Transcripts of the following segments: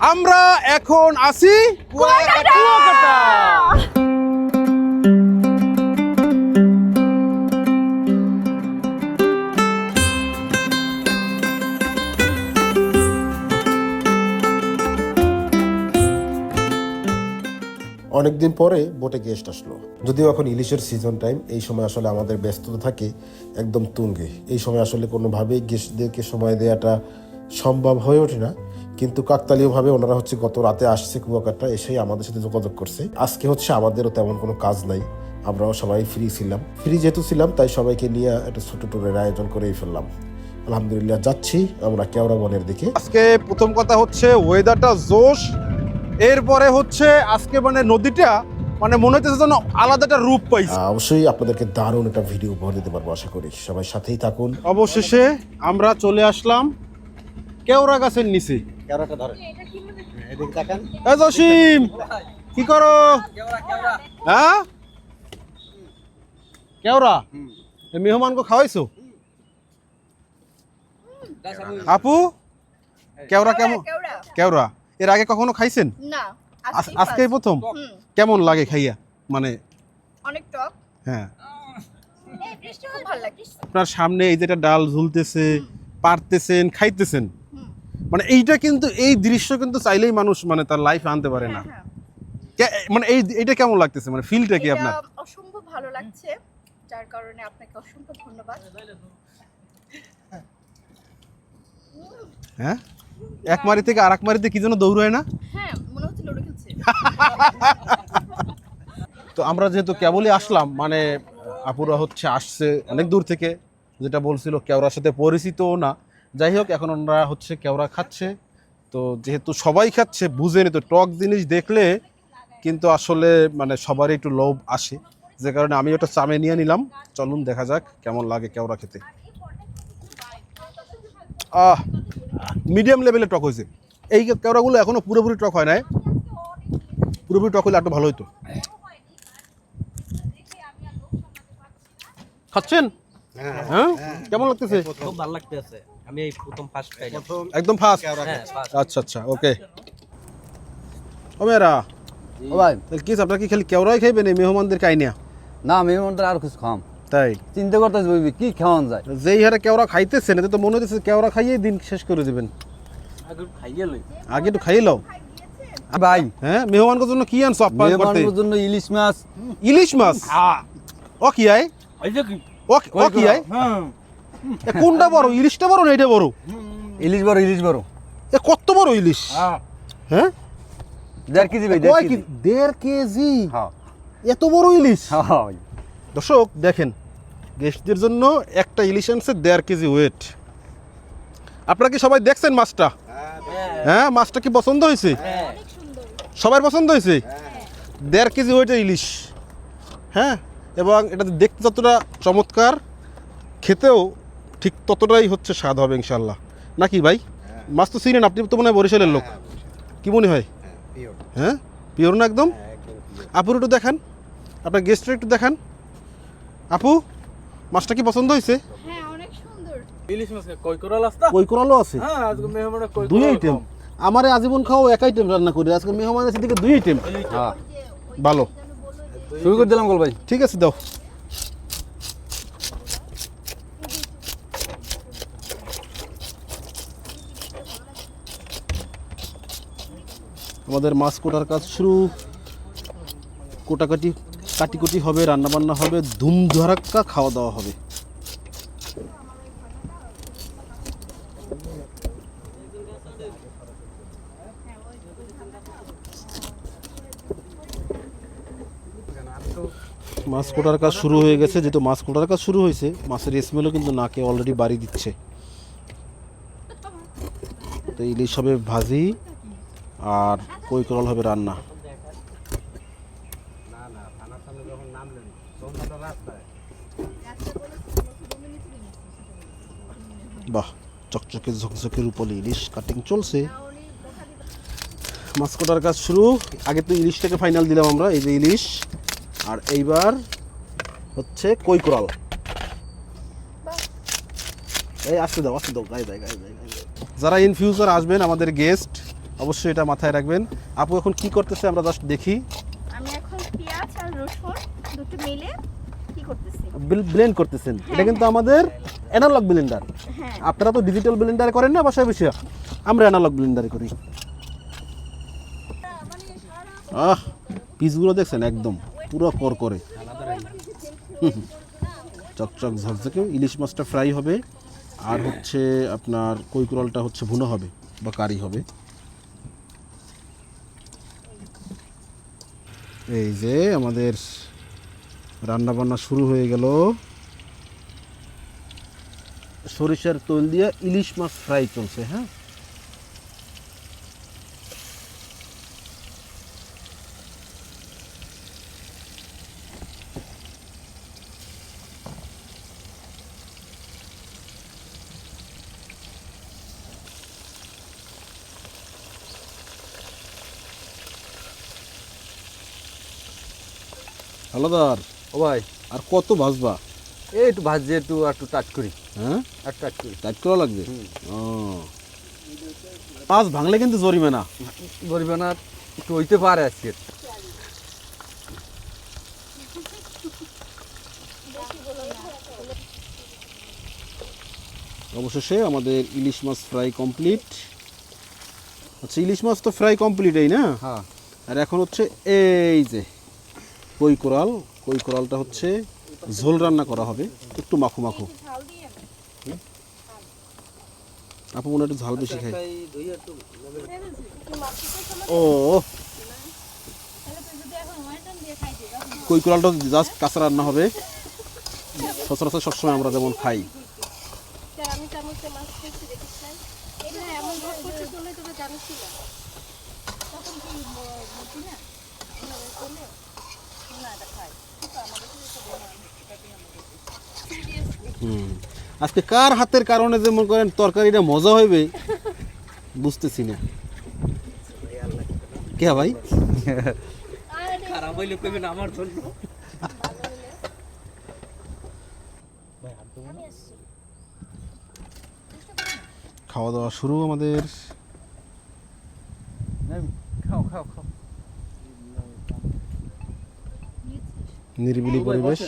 আমরা এখন আসি অনেকদিন পরে বোটে গেস্ট আসলো। যদিও এখন ইলিশের সিজন টাইম এই সময় আসলে আমাদের ব্যস্ততা থাকে একদম তুঙ্গে। এই সময় আসলে কোনোভাবেই গেস্টদেরকে সময় দেওয়াটা সম্ভব হয়ে ওঠে না। কিন্তু কাকতালীয়ভাবে ওনারা হচ্ছে গত রাতে আসছে কুয়াকাটা এসেই আমাদের সাথে যোগাযোগ করছে। আজকে হচ্ছে আমাদেরও তেমন কোনো কাজ নাই। আমরাও সবাই ফ্রি ছিলাম। ফ্রি যেহেতু ছিলাম তাই সবাইকে নিয়ে একটা ছোট ট্যুরের আয়োজন করেই ফেললাম। আলহামদুলিল্লাহ যাচ্ছি আমরা কেওড়া বনের দিকে। আজকে প্রথম কথা হচ্ছে ওয়েদারটা জোশ। এরপরে হচ্ছে আজকে মানে নদীটা মানে মনে হচ্ছে যেন আলাদা একটা রূপ পাইছে। অবশ্যই আপনাদেরকে দারুণ একটা ভিডিও উপহার দিতে পারব আশা করি। সবাই সাথেই থাকুন। অবশেষে আমরা চলে আসলাম কেওড়া গাছের নিচে। এ জসিম কি করো? হ্যাঁ? কেওড়া? এ মেহমানকে খাওয়াইছো? আপু কেওড়া কেমন? কেওড়া? কেওড়া এর আগে কখনো খাইছেন? না আজ- আজকেই প্রথম? কেমন লাগে খাইয়া? মানে অনেক টক। হ্যাঁ। আপনার সামনে এই যেটা ডাল ঝুলতেছে পারতেছেন খাইতেছেন? মানে এইটা কিন্তু এই দৃশ্য কিন্তু চাইলেই মানুষ মানে তার লাইফে আনতে পারে না। হ্যাঁ, মানে এই এটা কেমন লাগতেছে? মানে ফিলটা কি আপনার? অসম্ভব ভালো লাগছে যার কারণে আপনাকে অসংখ্য ধন্যবাদ। হ্যাঁ? এক মারি থেকে আর এক মারিতে কি যেন দৌড় হয় না? হ্যাঁ মনে হচ্ছে লড়ে খেলছে। তো আমরা যেহেতু কেবলই আসলাম মানে আপুরা হচ্ছে আসছে অনেক দূর থেকে যেটা বলছিল কেউরার সাথে পরিচিতও না। যাই হোক, এখন ওনারা হচ্ছে কেওড়া খাচ্ছে। তো যেহেতু সবাই খাচ্ছে বুঝেনি তো টক জিনিস দেখলে কিন্তু আসলে মানে সবারই একটু লোভ আসে। যে কারণে আমি ওটা চামে নিয়ে নিলাম। চলুন দেখা যাক কেমন লাগে কেওড়া খেতে। আহ মিডিয়াম লেভেলে টক হয়েছে। এই কেওড়াগুলো এখনও পুরোপুরি টক হয় নাই। পুরোপুরি টক হলে একটু ভালো হতো খাচ্ছেন? হ্যাঁ। কেমন লাগতেছে? খুব ভালো লাগতেছে। আমি এই প্রথম ফার্স্ট খাইলাম একদম ফাস্ট হ্যাঁ ফার্স্ট আচ্ছা আচ্ছা ওকে ও মেয়েরা ও ভাই তাহলে কি আপনার কি খালি কেওড়াই খাইবেন এই মেহমানদের কাইনিয়া না মেহমানদের আর কিছু খাম তাই? চিন্তা করতেছি বলবি কি খাওয়ান যায়? যেই হারে কেওড়া খাইতেছেন এতে তো মনে হচ্ছে কেওড়া খাইয়ে দিন শেষ করে দিবেন। আগে খাইয়ে একটু খাইয়ে লও। ভাই। হ্যাঁ মেহমানদের জন্য কি আনছো আপ্যায়ন করতে মেহমানদের জন্য ইলিশ মাছ। ইলিশ মাছ? ও কি আয়? কি ও কি- ও কি এ কোনটা বড়? ইলিশটা বড় না এটা বড়? ইলিশ বড় ইলিশ বড়। এ কত বড় ইলিশ? হ্যাঁ। দেড় কেজি ভাই দেড় কেজি। দেড় কেজি? হ্যাঁ। এত বড় ইলিশ? হ্যাঁ দর্শক দেখেন গেস্টদের জন্য একটা ইলিশ আনছে দেড় কেজি ওয়েট আপনারা কি সবাই দেখছেন মাছটা? হ্যাঁ মাছটা কি পছন্দ হয়েছে? সবার পছন্দ হয়েছে? দেড় কেজি ওয়েটের ইলিশ। হ্যাঁ? এবং এটা দেখতে যতটা চমৎকার খেতেও ঠিক ততটাই হচ্ছে স্বাদ হবে ইনশাল্লাহ নাকি ভাই? মাছ তো চিনেন আপনি তো মনে হয় বরিশালের লোক। কি মনে হয়? হ্যাঁ পিওর। না একদম? আপুর একটু দেখান। আপনার গেস্টের একটু দেখান। আপু মাছটা কি পছন্দ হয়েছে? হ্যাঁ কই আছে। হ্যাঁ দুই আইটেম আমারে আজীবন খাও এক আইটেম রান্না করি। আজকে মেহমান আছে দিকে দুই আইটেম হ্যাঁ ভালো। শুরু করে দিলাম গোল ভাই। ঠিক আছে, দাও। আমাদের মাছ কোটার কাজ শুরু। কোটাকাটি, কাটিকুটি হবে রান্না বান্না হবে ধুম ধরাক্কা খাওয়া দাওয়া হবে। মাছ কোটার কাজ শুরু হয়ে গেছে, যেহেতু মাছ কোটার কাজ শুরু হয়েছে, মাছের স্মেলও কিন্তু নাকে অলরেডি বাড়ি দিচ্ছে। তো ইলিশ হবে ভাজি, আর কই করল হবে রান্না? বাহ, চকচকে ঝকঝকে রূপলি ইলিশ কাটিং চলছে। মাছ কাজ শুরু, আগে তো ইলিশটাকে ফাইনাল দিলাম আমরা, এই যে ইলিশ। আর এইবার হচ্ছে কই কোরাল এই আসতে দাও আসতে দাও গায়ে দেয় গায়ে দেয় যারা ইন ফিউচার আসবেন আমাদের গেস্ট অবশ্যই এটা মাথায় রাখবেন। আপু এখন কি করতেছে আমরা জাস্ট দেখি। আমি এখন পেঁয়াজ আর রসুন দুটো মিলে কি করতেছি? ব্লেন্ড করতেছেন। এটা কিন্তু আমাদের অ্যানালগ ব্লেন্ডার হ্যাঁ। আপনারা তো ডিজিটাল ব্লেন্ডার করেন না বাসায় বসে আমরা অ্যানালগ ব্লেন্ডারে করি। আহ পিসগুলো দেখছেন একদম। পুরো কর করে। চকচক ঝকঝকে ইলিশ মাছটা ফ্রাই হবে। আর হচ্ছে আপনার কৈকুরলটা হচ্ছে ভুনো হবে বা কারি হবে। এই যে আমাদের রান্না বান্না শুরু হয়ে গেল। সরিষার তেল দিয়ে ইলিশ মাছ ফ্রাই চলছে হ্যাঁ? ও ভাই। আর কত ভাজবা? এই একটু ভাজি একটু আর একটু টাচ করি। হ্যাঁ? আর টাচ করি। টাইট করা লাগবে? ও। পাঁচ ভাঙলে কিন্তু জরিমানা একটু হইতে পারে আজকে। অবশেষে আমাদের ইলিশ মাছ ফ্রাই কমপ্লিট। আচ্ছা ইলিশ মাছ তো ফ্রাই কমপ্লিট এই না? হ্যাঁ। আর এখন হচ্ছে এই যে কই কোরাল? কই কোরালটা হচ্ছে ঝোল রান্না করা হবে। একটু মাখো মাখো। আপু মনে একটু ঝাল বেশি খাই ও কই কোরালটা জাস্ট কাঁচা রান্না হবে। সচরাচর সবসময় আমরা যেমন খাই। জানিস তখন কি না আজকে কার হাতের কারণে যে মনে করেন তরকারিটা মজা হইবে বুঝতেছি না কে ভাই? খারাপ হইলে কইবেন আমার জন্য। খাওয়া দাওয়া শুরু আমাদের খাও খাও খাও নিরিবিলি পরিবেশ।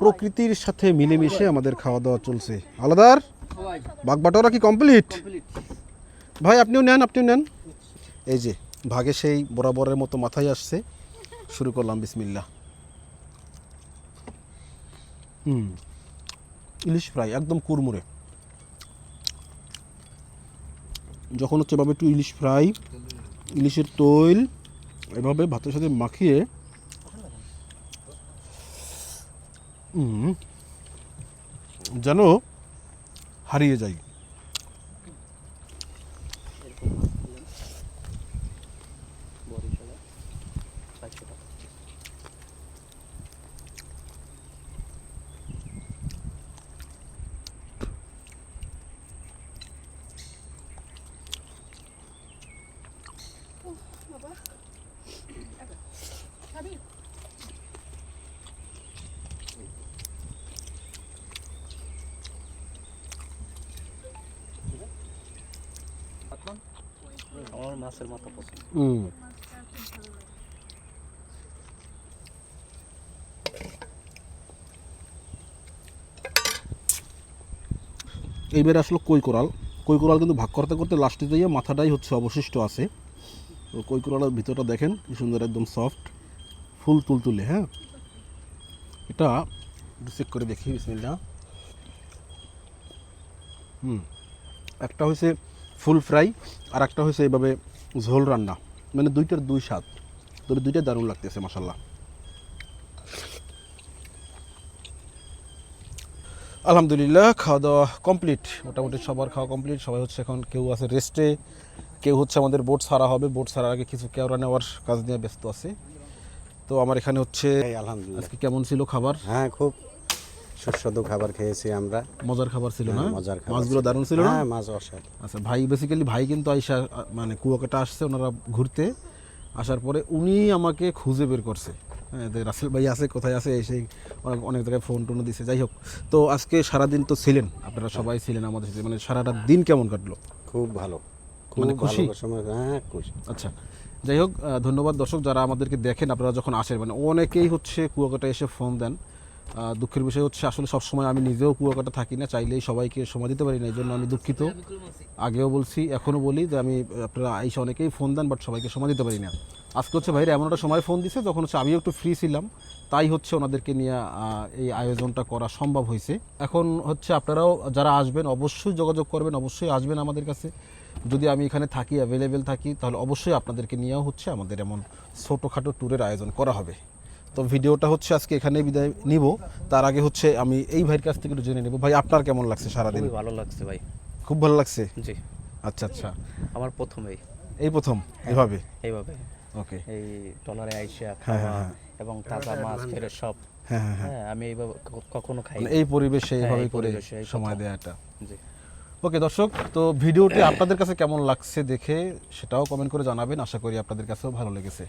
প্রকৃতির সাথে মিলেমিশে আমাদের খাওয়া দাওয়া চলছে। আলাদার? বাগবাটোরা কি কমপ্লিট ভাই আপনিও নেন আপনিও নেন। এই যে ভাগে সেই বরাবরের মতো মাথায় আসছে। শুরু করলাম বিসমিল্লা হুম ইলিশ ফ্রাই একদম কুরমুরে যখন হচ্ছে এভাবে একটু ইলিশ ফ্রাই ইলিশের তৈল এভাবে ভাতের সাথে মাখিয়ে হুম যেন হারিয়ে যায় আমার মাছের মাথা পছন্দ। এইবার আসলো কই কোরাল। কই কোরাল কিন্তু ভাগ করতে করতে লাস্টে যাইয়া মাথাটাই হচ্ছে অবশিষ্ট আছে। তো কই কোরালের ভিতরটা দেখেন, কি সুন্দর একদম সফট ফুল তুলতুলে হ্যাঁ? এটা চেক করে দেখি বিসমিল্লা হুম। একটা হয়েছে ফুল ফ্রাই আর একটা হয়েছে এইভাবে ঝোল রান্না। মানে দুইটার দুই স্বাদ। তবে দুইটা দারুণ লাগতেছে মাসাল্লাহ আলহামদুলিল্লাহ খাওয়া দাওয়া কমপ্লিট। মোটামুটি সবার খাওয়া কমপ্লিট। সবাই হচ্ছে এখন কেউ আছে রেস্টে কেউ হচ্ছে আমাদের বোট ছাড়া হবে। বোট ছাড়ার আগে কিছু কেওড়া নেওয়ার কাজ নিয়ে ব্যস্ত আছে। তো আমার এখানে হচ্ছে আলহামদুলিল্লাহ। আজকে কেমন ছিল খাবার? হ্যাঁ খুব সুস্বাদু খাবার খেয়েছি আমরা। মজার খাবার ছিল না? হ্যাঁ, মজার খাবার মাছগুলো দারুণ ছিল না? হ্যাঁ মাছ অসাধারণ। আচ্ছা ভাই বেসিক্যালি ভাই কিন্তু আইসা মানে কুয়াকাটা আসছে ওনারা ঘুরতে। আসার পরে উনি আমাকে খুঁজে বের করছে। হ্যাঁ রাসেল ভাই আছে কোথায় আছে সেই অনেক অনেক জায়গায় ফোন টোনও দিছে। যাই হোক তো আজকে সারাদিন তো ছিলেন আপনারা সবাই ছিলেন আমাদের সাথে। মানে সারাটা দিন কেমন কাটলো? খুব ভালো। মানে খুশি? হ্যাঁ খুশি। আচ্ছা যাই হোক ধন্যবাদ দর্শক যারা আমাদেরকে দেখেন আপনারা যখন আসেন মানে অনেকেই হচ্ছে কুয়াকাটা এসে ফোন দেন। দুঃখের বিষয় হচ্ছে আসলে সবসময় আমি নিজেও কুয়াকাটা থাকি না, চাইলেই সবাইকে সময় দিতে পারি না এই জন্য আমি দুঃখিত। আগেও বলছি, এখনও বলি যে আমি, আপনারা আইসা অনেকেই ফোন দেন বাট সবাইকে সময় দিতে পারি না। আজকে হচ্ছে ভাইরা এমন একটা সময় ফোন দিছে, যখন হচ্ছে আমিও একটু ফ্রি ছিলাম, তাই হচ্ছে ওনাদেরকে নিয়ে এই আয়োজনটা করা সম্ভব হয়েছে। এখন হচ্ছে আপনারাও যারা আসবেন, অবশ্যই যোগাযোগ করবেন, অবশ্যই আসবেন আমাদের কাছে। যদি আমি এখানে থাকি অ্যাভেলেবেল থাকি, তাহলে অবশ্যই আপনাদেরকে নিয়েও হচ্ছে আমাদের এমন ছোটোখাটো ট্যুরের আয়োজন করা হবে। তো ভিডিওটা হচ্ছে আজকে এখানে বিদায় নিব। তার আগে হচ্ছে আমি এই ভাইয়ের কাছ থেকে একটু জেনে নেব। ভাই আপনার কেমন লাগছে সারাদিন? খুবই ভালো লাগছে ভাই। খুব ভালো লাগছে? জি। আচ্ছা আচ্ছা। আমার প্রথমেই এই। প্রথম? এভাবে? এইভাবে। ওকে। এই টলারে আইসা হ্যাঁ, হ্যাঁ। এবং তাজা মাছ ফেরে সব। হ্যাঁ হ্যাঁ হ্যাঁ। হ্যাঁ আমি এইভাবে কখনো খাই মানে এই পরিবেশে হ্যাঁ, এইভাবে করে সময়। দেওয়াটা জি। ওকে দর্শক তো ভিডিওটি আপনাদের কাছে কেমন লাগছে দেখে সেটাও কমেন্ট করে জানাবেন। আশা করি আপনাদের কাছেও ভালো লেগেছে।